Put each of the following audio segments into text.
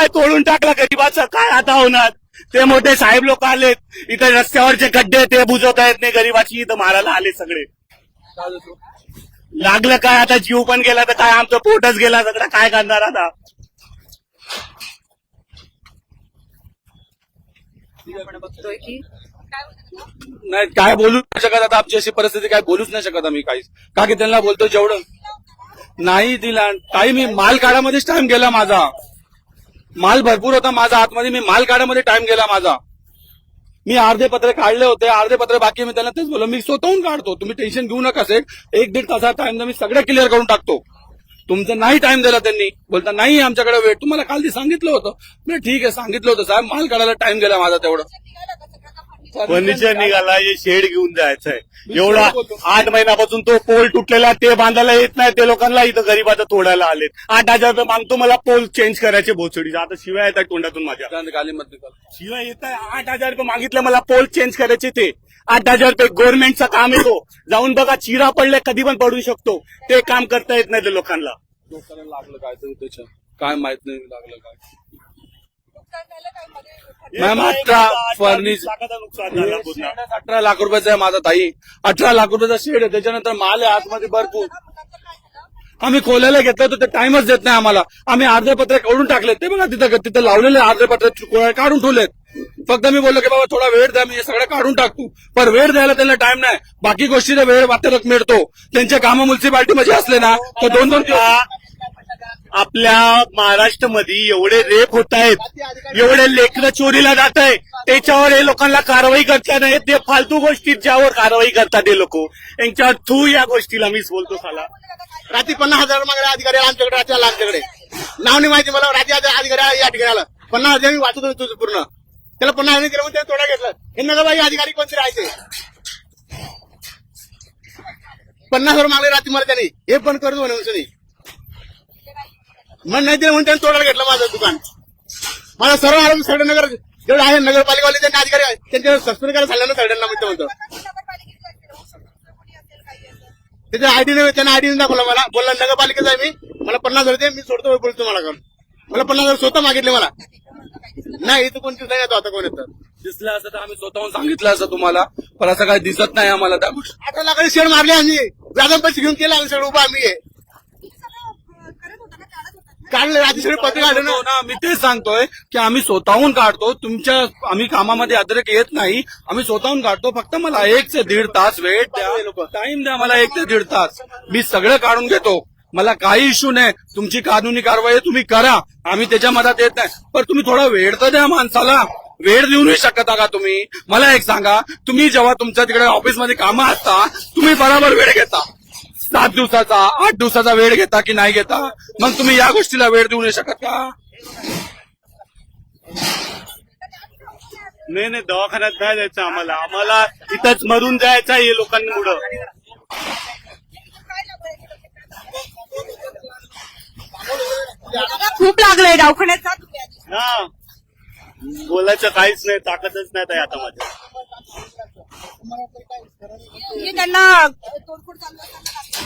काय तोडून टाकला गरीबाचं? काय आता होणार? ते मोठे साहेब लोक आलेत. इथे रस्त्यावरचे खड्डे ते बुजवता येत नाही. गरीबाची इथं मारायला आले सगळे. लागलं काय? आता जीव पण गेला तर काय? आमचं पोटच गेला सगळं. काय करणार आता? आपण बघतोय की नाही काय बोलू नाही शकत आता. आमची अशी परिस्थिती काय बोलूच नाही शकत आम्ही काहीच. का की त्यांना बोलतो जेवढं? नाही दिला. काही मी माल काढामध्येच टाइम गेला माझा. माल भरपूर होता माझा आतमध्ये. मी माल काढामध्ये टाइम गेला माझा. मी अर्धे पत्रे काढले होते. अर्धे पत्रे बाकी मी त्यांना तेच बोललो. मी स्वतःहून काढतो. तुम्ही टेन्शन घेऊ नका सेठ एक दीड तासाचा टाइम मी सगळं क्लिअर करून टाकतो. तुमचं नाही टाइम दिला त्यांनी. बोलता नाही आमच्याकडे वेळ. तुम्हाला काल ते सांगितलं होतं. मी ठीक आहे सांगितलं होतं साहेब. माल काढायला टाइम गेला माझा तेवढं. फर्निचर निघाला. हे शेड घेऊन जायचंय. एवढा आठ महिन्यापासून तो पोल तुटलेला ते बांधायला येत नाही ते लोकांना इथं गरीबाचं तोडायला आलेत. आठ हजार रुपये मागतो मला पोल चेंज करायचे भोसडीचे. आता शिवाय येतात तोंडातून माझ्या. गाली मत निकाल. शिवाय येत आहे आठ हजार रुपये मागितलं मला पोल चेंज करायचे ते. आठ हजार रुपये गव्हर्नमेंटचं काम येतो. जाऊन बघा चिरा पडले कधी पण पडू शकतो. ते काम करता येत नाही ते लोकांना. लोकांना लागलं काय तरी त्याच्या? काय माहीत नाही लागलं काय. मॅम अठरा फर्निचर लाखाचं नुकसान झालं पूर्ण. अठरा लाख रुपयाचा आहे माझा ताई. अठरा लाख रुपयाचा शेड आहे त्याच्यानंतर माल आहे आतमध्ये भरपूर. आम्ही खोलायला घेतलं तर ते टाइमच देत नाही आम्हाला. आम्ही अर्धे पत्रे काढून टाकले ते बघा तिथं तिथं लावलेले अर्धे पत्रे काढून ठेवलेत. फक्त मी बोललो की बाबा थोडा वेळ द्या मी हे सगळं काढून टाकतो. पण वेळ द्यायला त्यांना टाइम नाही. बाकी गोष्टीचा वेळ वाटेरच मिळतो. त्यांचे कामं म्युन्सिपाल्टीमध्ये असले ना तर दोन दोन दिवस आपल्या महाराष्ट्रामध्ये एवढे रेप होत आहेत एवढे लेकरं चोरीला जात आहे त्याच्यावर हे लोकांना कारवाई करता नाही ते फालतू गोष्टी ज्यावर कारवाई करतात हे लोक. यांच्यावर थ्रू या गोष्टीला मीच बोलतो साला. रात्री पन्नास हजार मागे अधिकारी आमच्याकडे आमच्याकडे. नाव नाही माहिती मला रात्री हजार अधिकारी या ठिकाणी आला. पन्नास हजार मी वाचत होतो तुझं पूर्ण. त्याला पन्नास हजार केलं म्हणून त्याने तोडा घेतला. हे नका बाई अधिकारी कोणते राहायचे? पन्नास हजार मागले रात्री मला त्याने. हे पण करतो म्हणून. मग नाही दिलं म्हणून त्याने तोडा घेतलं माझं दुकान. माझा सर्व आरोग्य सरडनगर जेवढे आहे नगरपालिकावाले त्यांनी अधिकारी आहे, त्यांच्यावर सस्पेंड करायला झालं ना सरड्यांना म्हणतो म्हणतो. त्याच्या आयडी त्याने आयडी दाखवला मला. बोलला नगरपालिकेचा आहे मी. मला पन्नास हजार दे मी सोडतो बोलतो मला काल मला पन्नास हजार स्वतः मागितले मला. नाही इथं कोणतीच नाही येतो आता कोण येतं? दिसलं असं तर आम्ही स्वतःहून सांगितलं असं तुम्हाला पण असं काही दिसत नाही आम्हाला त्या गोष्टी. अठरा लाखाची शेड मारली आम्ही. पैसे घेऊन केला आम्ही सगळं उभा आम्ही. आहे. काढलं सगळे पत्र काढलं ना. ना मी तेच सांगतोय की आम्ही स्वतःहून काढतो तुमच्या आम्ही कामामध्ये अद्रक येत नाही आम्ही स्वतःहून काढतो फक्त मला एक ते दीड तास वेळ द्या टाइम द्या मला एक ते दीड तास. मी सगळं काढून घेतो. मला काही इश्यू नाही. तुमची कानूनी कारवाई तुम्ही करा. आम्ही त्याच्या मधात येत नाही. पण तुम्ही थोडा वेळ तर द्या माणसाला. वेळ देऊ नाही शकता का तुम्ही. मला एक सांगा तुम्ही जेव्हा तुमच्या तिकडे ऑफिसमध्ये कामं असता तुम्ही बराबर वेळ घेता. सात दिवसाचा आठ दिवसाचा वेळ घेता की नाही घेता? मग तुम्ही या गोष्टीला वेळ देऊ नाही शकत का? नाही नाही दवाखान्यात नाही जायचं आम्हाला. आम्हाला इथंच मरून जायचं आहे लोकांमुळं. खूप लागलंय दवाखान्यात जा तुम्ही आधी. हा. बोलायचं काहीच नाही ताकदच नाही ताई आता माझ्या. त्यांना तोडफोड चालू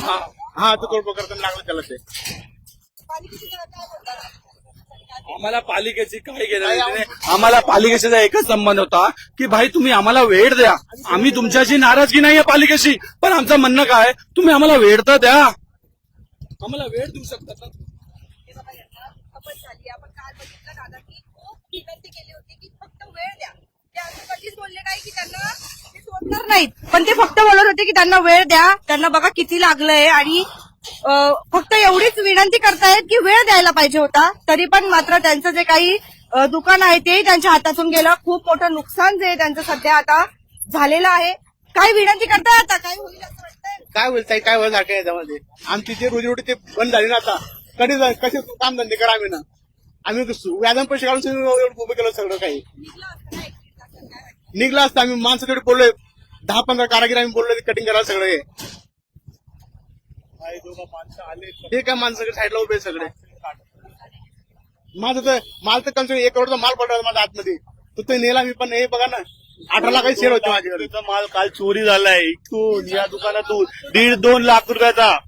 हा हा तो तोडफोड करताना लागलं त्याला ते? आम्हाला पालिकेची काय घेणं देणं नाही. आम्हाला पालिकेचा एकच संबंध होता की भाई तुम्ही आम्हाला वेळ द्या. आम्ही तुमच्याशी नाराजगी नाहीये पालिकेशी. पण आमचं म्हणणं काय? तुम्ही आम्हाला वेळ तर द्या. आम्हाला वेळ देऊ शकता का? हे झाली आपण काल बघितलं दादा की खूप विनंती केली होती की फक्त वेळ द्या. कधीच बोलले नाही की त्यांना ते सोडणार नाहीत. पण ते फक्त बोलत होते की त्यांना वेळ द्या त्यांना बघा किती लागलंय आणि फक्त एवढीच विनंती करतायत की वेळ द्यायला पाहिजे होता. तरी पण मात्र त्यांचं जे काही दुकान आहे तेही त्यांच्या हातातून गेलं. खूप मोठं नुकसान जे त्यांचं सध्या आता झालेलं आहे. काय विनंती करताय आता? काय होईल असं वाटतंय? काय होईल ताई? काय होईल काय याच्यामध्ये? आमची जे रोजीरोटी ते बंद झाली ना आता कधी जा- कसे काम धंदे करा आम्ही ना आम्ही व्याजाम पैसे काढून एवढं उभं केलं सगळं काही. निघलं असतं आम्ही माणसं तेवढे बोललोय. दहा पंधरा कारागीर आम्ही बोललोय कटिंग करायला सगळं. हे हे काय माणसं साईडला उभे सगळे. माझं तर माल तर कम से कम एक करोडचा माल पडला माझ्या आतमध्ये. तो ते नेला मी पण हे बघा ना. अठरा लाखाची शेअर होते माझ्याकडे. माल काल चोरी झालाय इथून या दुकानातून. दीड दोन लाख रुपयाचा.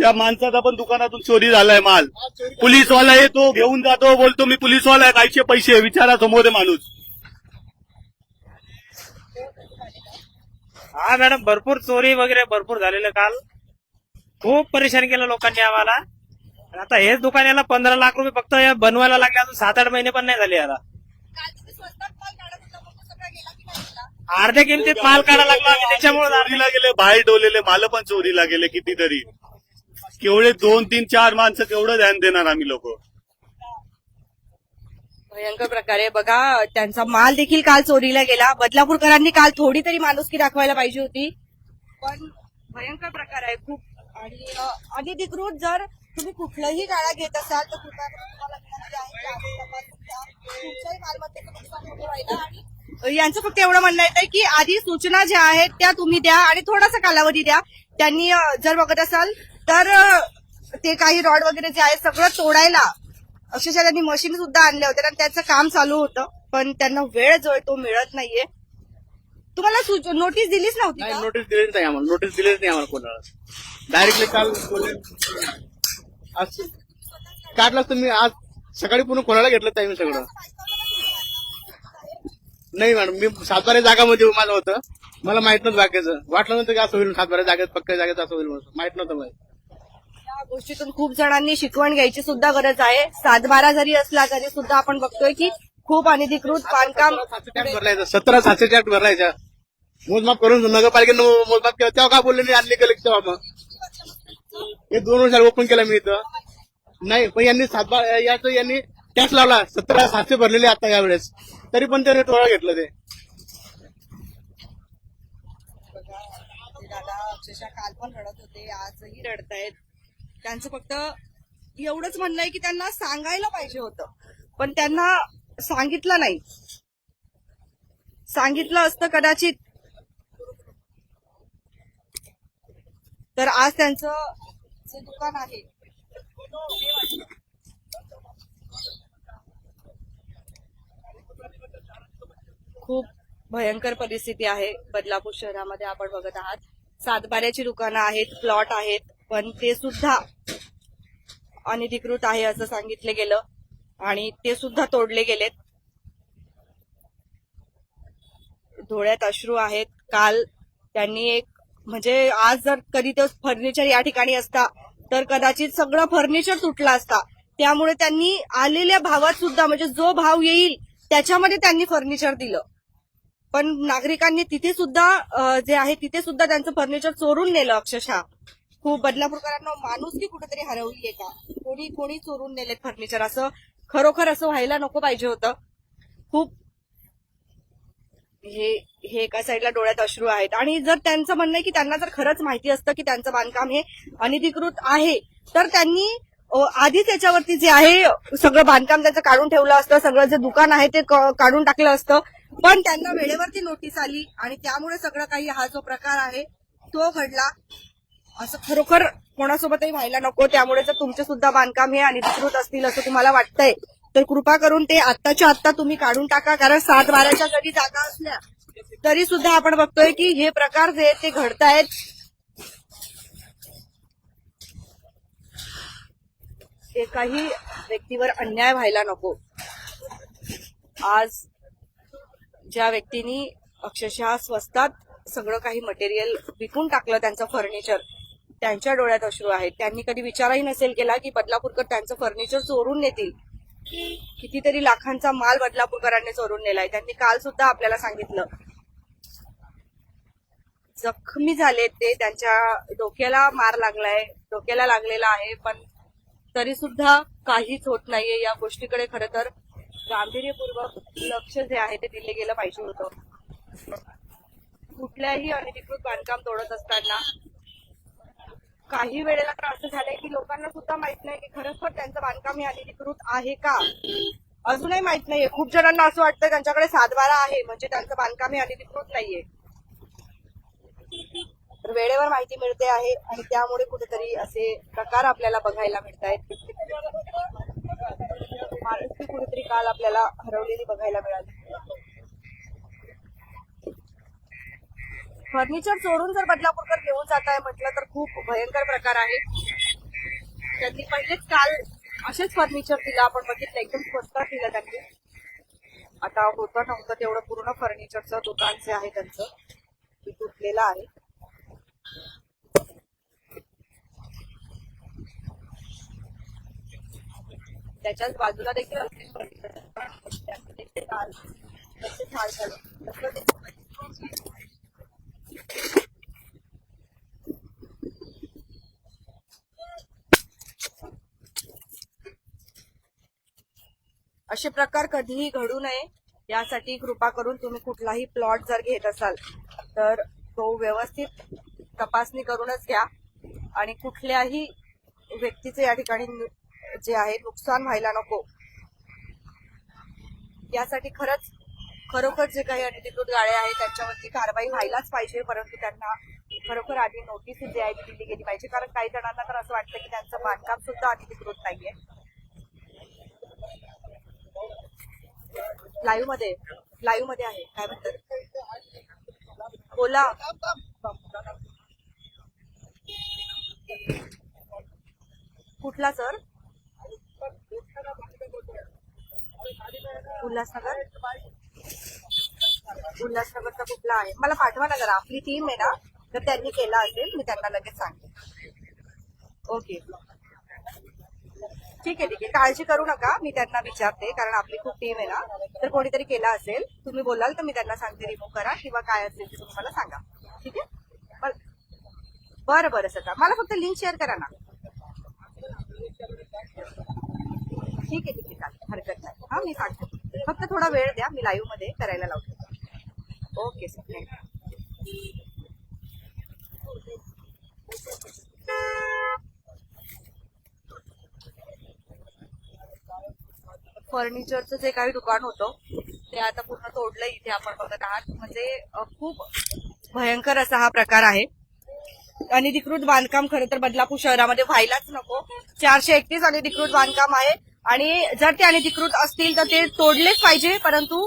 या माणसाचा पण दुकानातून चोरी झालाय माल. पोलीसवाला येतो घेऊन जातो बोलतो मी पोलीसवाला आहे कायचे पैसे विचारा समोर माणूस. हा मॅडम भरपूर चोरी वगैरे भरपूर झालेलं काल. खूप परेशान केलं लोकांनी आम्हाला. आता हेच दुकान याला पंधरा लाख रुपये फक्त बनवायला लागले अजून सात आठ महिने पण नाही झाले याला. अर्ध्या किमतीत माल काढायला लागला त्याच्यामुळे चोरीला गेले बाहेर डोलेले माल पण चोरीला गेले कितीतरी. केवढे दोन तीन चार माणसं केवढं ध्यान देणार आम्ही लोक? भयंकर प्रकारे. बघा त्यांचा माल देखील काल चोरीला गेला. बदलापूरकरांनी काल थोडी तरी माणुसकी दाखवायला पाहिजे होती. पण भयंकर प्रकार आहे खूप. आणि अनधिकृत जर तुम्ही कुठलंही गाळा घेत असाल तर कृपया आणि यांचं फक्त एवढं म्हणणं येतं की आधी सूचना ज्या आहेत त्या तुम्ही द्या आणि थोडासा कालावधी द्या. त्यांनी जर बघत असाल तर ते काही रॉड वगैरे जे आहे सगळं तोडायला अक्षरशः त्यांनी मशीन सुद्धा आणल्या होत्या आणि त्याचं काम चालू होतं पण त्यांना वेळ जो आहे तो मिळत नाहीये. तुम्हाला नोटीस दिलीच नव्हती नाही का? नोटीस दिलीच नाही आम्हाला. नोटीस दिलीच नाही आम्हाला कोणाला. डायरेक्टली काल बोलले. आज काढलाच तुम्ही. आज सकाळी पुन्हा कोणाला घेतलं टाइम सगळं? नाही मॅडम मी सातबारा जागामध्ये माझं होतं. मला माहीत नव्हतं बाकीचं. वाटलं नव्हतं की असं होईल सातबारा जागेत पक्क्या जागेत असं होईल म्हणून. माहीत नव्हतं मला. या गोष्टीतून खूप जणांनी शिकवण घ्यायची सुद्धा गरज आहे. सातबारा जरी असला तरी सुद्धा आपण बघतोय की खूप अनधिकृत बांधकाम भरलायचा सतरा सातशे टॅक्स भरलायचा. मोजमाप करून नगरपालिकेनं मोजमाप केलं. तेव्हा का बोलले नाही आणली गेलं तेव्हा मग हे दोन वर्षाला ओपन केलं मी इथं. नाही पण यांनी सातबारा याचं यांनी टॅक्स लावला. सतरा सातशे भरलेले आता यावेळेस तरी पण त्याने टोळा घेतलं ते. अक्षरशः काल पण रडत होते आजही रडतायत. त्यांचं फक्त एवढंच म्हणणं आहे की त्यांना सांगायला पाहिजे होतं. पण त्यांना सांगितलं नाही. सांगितलं असतं कदाचित. तर आज त्यांचं जे दुकान आहे. खूप भयंकर परिस्थिती आहे. बदलापूर शहरामध्ये आपण बघत आहात. सातबाऱ्याची दुकानं आहेत प्लॉट आहेत. पण ते सुद्धा अनधिकृत आहे असं सांगितलं गेलं आणि ते सुद्धा तोडले गेलेत. डोळ्यात अश्रू आहेत. काल त्यांनी एक म्हणजे आज जर कधी तो फर्निचर या ठिकाणी असता तर कदाचित सगळं फर्निचर तुटलं असता. त्यामुळे त्यांनी आलेल्या भावात सुद्धा म्हणजे जो भाव येईल त्याच्यामध्ये त्यांनी फर्निचर दिलं. पण नागरिकांनी तिथे सुद्धा जे आहे तिथे सुद्धा त्यांचं फर्निचर चोरून नेलं अक्षरशः. खूप बदलापूरकरांना माणूस की कुठेतरी हरवली आहे का? कोणी कोणी चोरून नेले फर्निचर. असं खरोखर असं व्हायला नको पाहिजे होतं. खूप हे हे एका साईडला डोळ्यात अश्रू आहेत. आणि जर त्यांचं म्हणणं आहे की त्यांना जर खरंच माहिती असतं की त्यांचं बांधकाम हे अनधिकृत आहे तर त्यांनी आधी आधीच याच्यावरती जे आहे सगळं बांधकाम त्याचं काढून ठेवलं असतं सगळं जे दुकान आहे ते काढून टाकलं असतं. पण त्यांना वेळेवरती नोटीस आली आणि त्यामुळे सगळं काही हा जो प्रकार आहे तो घडला. असं खरोखर कोणासोबतही व्हायला नको. त्यामुळे जर तुमचे सुद्धा बांधकाम हे अनधिकृत असतील असं तुम्हाला वाटतंय. तर कृपा करून ते आत्ताच्या आत्ता तुम्ही काढून टाका कारण सात बाराच्या जरी जागा असल्या तरी सुद्धा आपण बघतोय की हे प्रकार जे ते घडतायत. एकाही व्यक्तीवर अन्याय व्हायला नको. आज ज्या व्यक्तींनी अक्षरशः स्वस्तात सगळं काही मटेरियल विकून टाकलं त्यांचं फर्निचर त्यांच्या डोळ्यात अश्रू आहेत. त्यांनी कधी विचारही नसेल केला की बदलापूरकर त्यांचं फर्निचर चोरून नेतील. कितीतरी लाखांचा माल बदलापूरकरांनी चोरून नेलाय. त्यांनी काल सुद्धा आपल्याला सांगितलं. जखमी झाले ते त्यांच्या डोक्याला मार लागलाय. डोक्याला लागलेला आहे पण तरी सुद्धा काहीच होत नाहीये या गोष्टीकडे खरं तर गांभीर्यपूर्वक लक्ष जे आहे ते दिले गेलं पाहिजे होतं. कुठल्याही अनधिकृत बांधकाम तोडत असताना काही वेळेला तर असं झालंय की लोकांना सुद्धा माहीत नाही की खरंच त्यांचं बांधकाम हे अनधिकृत आहे का? अजूनही माहीत नाहीये. खूप जणांना असं वाटतं त्यांच्याकडे सातबारा आहे म्हणजे त्यांचं बांधकाम हे अनधिकृत नाहीये. तर वेळेवर माहिती मिळते आहे आणि त्यामुळे कुठेतरी असे प्रकार आपल्याला बघायला मिळत आहेत माणुसकी कुठेतरी काल आपल्याला हरवलेली बघायला मिळाली. फर्निचर चोरून जर बदलापूरकर घेऊन जात आहे म्हटलं तर खूप भयंकर प्रकार आहे. त्यांनी पहिलेच काल असेच फर्निचर दिलं. आपण बघितलं एकदम स्वस्तात दिलं त्यांनी. आता होतं नव्हतं तेवढं पूर्ण फर्निचरचं दुकान जे आहे त्यांचं ते तुटलेलं आहे. त्याच्याच बाजूला देखील असे furniture त्यामध्ये ते ताल, तसे झाड घालून, तसं ते- असे प्रकार कधीही घडू नये. यासाठी कृपा करून तुम्ही कुठलाही प्लॉट जर घेत असाल तर तो व्यवस्थित तपासणी करूनच घ्या. आणि कुठल्याही व्यक्तीचे या ठिकाणी जे आहे नुकसान व्हायला नको. यासाठी खरंच खरोखर जे काही अनधिकृत गाड्या आहेत त्यांच्यावरती कारवाई व्हायलाच पाहिजे परंतु त्यांना खरोखर आधी नोटीस जी आहे ती दिली गेली पाहिजे. कारण काही जणांना तर असं वाटतं की त्यांचं बांधकाम सुद्धा अनधिकृत नाहीये. लाईव्हमध्ये. लाईव्हमध्ये आहे. काय म्हणतात? बोला. कुठला सर? उल्हासनगर. उल्हासनगरचा कुठला आहे? मला पाठवा ना जरा. आपली टीम आहे ना. जर त्यांनी केला असेल मी त्यांना लगेच सांगते ओके ठीक आहे ठीक आहे. काळजी करू नका. मी त्यांना विचारते कारण आपली खूप टीम आहे ना. तर कोणीतरी केला असेल तुम्ही बोलाल तर मी त्यांना सांगते रिमूव्ह करा. किंवा काय असेल ते तुम्ही मला सांगा. ठीक आहे? बरं. बरं सर मला फक्त लिंक शेअर करा ना. ठीक आहे ठीक आहे. चालेल. हरकत नाही. हा मी सांगते. फक्त थोडा वेळ द्या. मी लाईव्हमध्ये करायला लावते. ओके सर थँक्यू फर्निचरचं जे काही दुकान होतं ते आता पूर्ण तोडलं इथे आपण बघत आहात. म्हणजे खूप भयंकर असा हा प्रकार आहे. अनधिकृत बांधकाम खरं तर बदलापूर शहरामध्ये व्हायलाच नको. चारशे एकतीस अनधिकृत बांधकाम आहे आणि जर ते अनधिकृत असतील तर ते तोडलेच पाहिजे. परंतु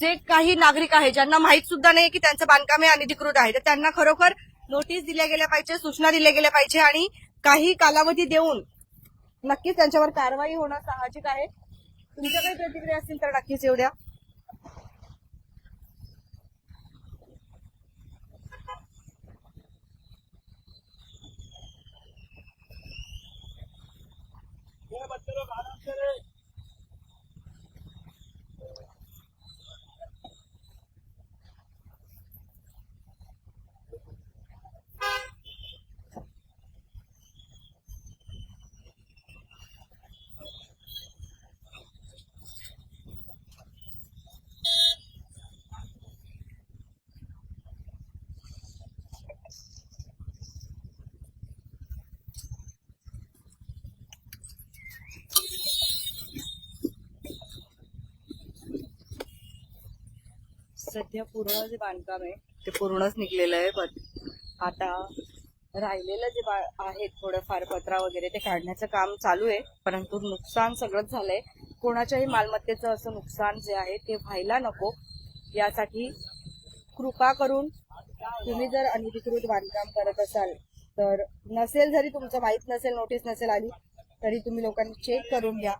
जे काही नागरिक आहे ज्यांना माहीत सुद्धा नाही की त्यांचं बांधकाम हे अनधिकृत आहे तर त्यांना खरोखर नोटीस दिल्या गेल्या पाहिजे सूचना दिल्या गेल्या पाहिजे आणि काही कालावधी देऊन नक्कीच त्यांच्यावर कारवाई होणं साहजिक आहे. तुमच्या काही प्रतिक्रिया असतील तर नक्कीच येऊ द्या. सध्या पूर्ण जे बांधकाम आहे ते पूर्णच निघलेलं आहे पण आता राहिलेलं जे बा- आहे थोडंफार पत्रा वगैरे ते काढण्याचं काम चालू आहे. परंतु नुकसान सगळंच झालंय. कोणाच्याही मालमत्तेचं असं नुकसान जे आहे ते व्हायला नको. यासाठी कृपा करून तुम्ही जर अनधिकृत बांधकाम करत असाल तर नसेल जरी तुमचं माहीत नसेल नोटीस नसेल आली तरी तुम्ही लोकांनी चेक करून घ्या.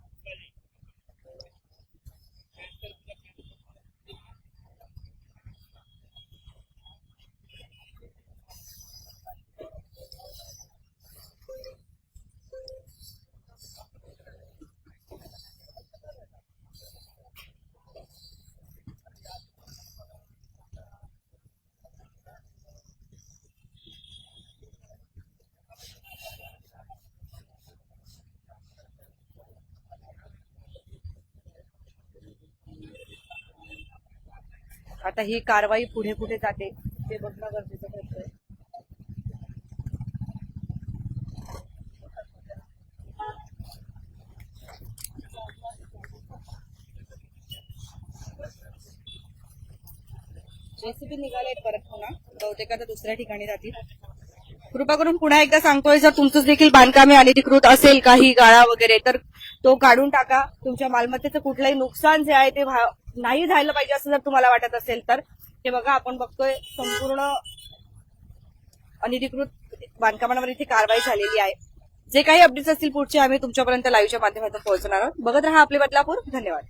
आता ही कारवाई पुढे कुठे जाते ते बघणं गरजेचं ठरतंय. जेसीबी निघाले परत पुन्हा. बहुतेक आता दुसऱ्या ठिकाणी जातील कृपा करून पुन्हा एकदा सांगतोय जर तुमचं देखील बांधकामे अनधिकृत असेल काही गाळा वगैरे तर तो काढून टाका. तुमच्या मालमत्तेचं कुठलंही नुकसान जे आहे ते नाही झालं पाहिजे असं जर तुम्हाला वाटत असेल तर. हे बघा आपण बघतोय संपूर्ण अनधिकृत बांधकामांवर इथे कारवाई झालेली आहे. जे काही अपडेट्स असतील पुढचे आम्ही तुमच्यापर्यंत लाईव्हच्या माध्यमातून पोहोचणार आहोत. बघत राहा आपले बदलापूर. धन्यवाद.